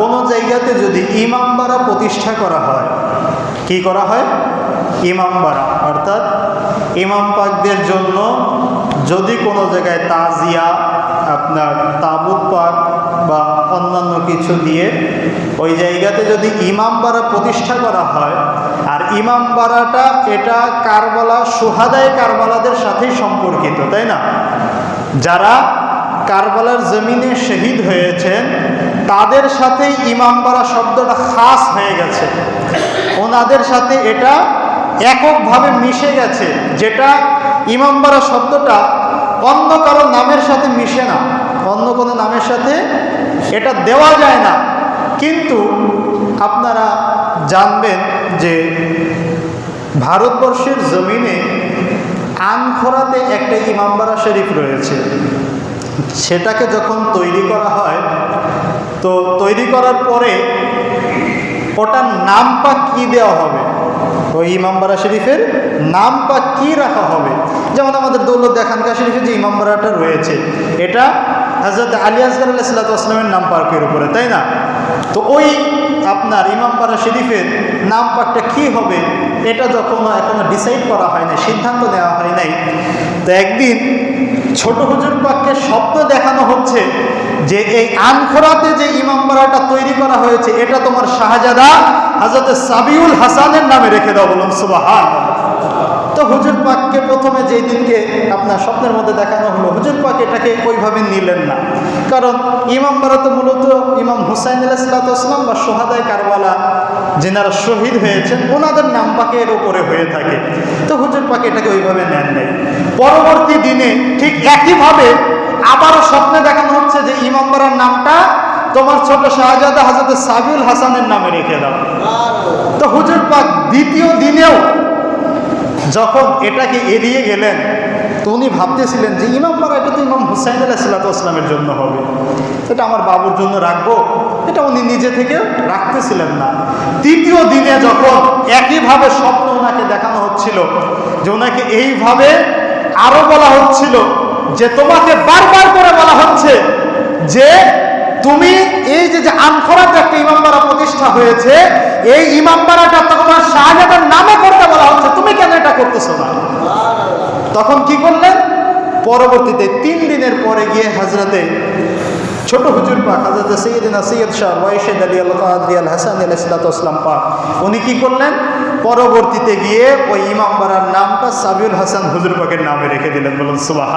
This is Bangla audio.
কোনো জায়গাতে যদি ইমামবাড়া প্রতিষ্ঠা করা হয়, কি করা হয়? ইমামবাড়া অর্থাৎ ইমাম পাকদের জন্য যদি কোনো জায়গায় তাজিয়া, আপনার তাবুত পাক বা অন্যান্য কিছু দিয়ে ওই জায়গাতে যদি ইমামবাড়া প্রতিষ্ঠা করা হয়, আর ইমামবাড়াটা এটা কারবালা, সুহাদায় কারবালাদের সাথেই সম্পর্কিত, তাই না? যারা কারবালার জমিনে শহীদ হয়েছেন, তাদের সাথেই ইমামবাড়া শব্দটা খাস হয়ে গেছে। ওনাদের সাথে এটা এককভাবে মিশে গেছে, যেটা ইমামবাড়া শব্দটা অন্য কারও নামের সাথে মিশে না। অন্য কোনো নামের সাথে এটা দেওয়া যায় না। কিন্তু আপনারা জানবেন যে ভারতবর্ষের জমিনে আনখোরাতে একটা ইমামবাড়া শরীফ রয়েছে। সেটাকে যখন তৈরি করা হয়, তো তৈরি করার পরে ওটার নাম পা কী দেওয়া হবে? ওই ইমামবাড়া শরীফের নাম পা কী রাখা হবে? যেমন আমাদের দৌলত দেখানকা শরীফে যে ইমামবাড়াটা রয়েছে, এটা হজরত আলী আসগর আলাইসাল্লামের নাম পার্কের উপরে, তাই না? তো ওই আপনার ইমামবাড়া শরীফের নাম পাকটা কী হবে? এটা যখন এখনও ডিসাইড করা হয় নাই, সিদ্ধান্ত নেওয়া হয় নাই। তো একদিন ছোট হুজুর পাককে স্বপ্ন দেখানো হচ্ছে যে এই আনখোরাতে যে ইমামবাড়াটা তৈরি করা হয়েছে, এটা তোমার শাহজাদা হাজরত সাবিউল হাসানের নামে রেখে দাও বলুন সুবাহান তো হুজুর পাককে প্রথমে যেই দিনকে আপনার স্বপ্নের মধ্যে দেখানো হলো, হুজুর পাক এটাকে ওইভাবে নিলেন না। কারণ ইমামবাড়া তো মূলত ইমাম হুসাইন আলাইসালাতাম বা সোহাদায় কারবালা যেনারা শহীদ হয়েছেন, ওনাদের নাম পাকে এর উপরে হয়ে থাকে। তো হুজুর পাক এটাকে ওইভাবে নেন নাই। পরবর্তী দিনে একইভাবে আবারও স্বপ্নে দেখানো হচ্ছে যে ইমামবাড়ার নামটা তোমার ছোট শাহজাদা হাজরত সাবিউল হাসানের নামে রেখে দাও। তো হুজুর পাক, দ্বিতীয় দিনেও যখন এটাকে এড়িয়ে গেলেন, তো উনি ভাবতেছিলেন যে ইমাম পাড়া এটা তো ইমাম হুসাইন আলাহ সাল্লাতামের জন্য হবে। এটা আমার বাবুর জন্য রাখব। এটা উনি নিজে থেকে রাখতেছিলেন না। তৃতীয় দিনে যখন একইভাবে স্বপ্ন ওনাকে দেখানো হচ্ছিল, যে ওনাকে এইভাবে আরও বলা হচ্ছিল যে তোমাকে বারবার করে বলা হচ্ছে যে তুমি এই যে যে আনখরাতে একটা ইমামবাড়া প্রতিষ্ঠা হয়েছে, এই ইমামবাড়াটা তোমার শাহজাদার নামে করতে বলা হচ্ছে। তুমি কেন এটা করতেছো না? তখন কি করলেন পরবর্তীতে তিন দিনের পরে গিয়ে হাজরাতে ছোট হুজুর পাক হাজরত সৈয়দিনা সৈয়দ শাহ ওয়াইশেদ আলী আল কাদি হাসান আল ইসলাতাম পাক, উনি কি করলেন? পরবর্তীতে গিয়ে ওই ইমামবাড়ার নামটা সাবিউল হাসান হুজুর পাকের নামে রেখে দিলেন বলুন সুবাহ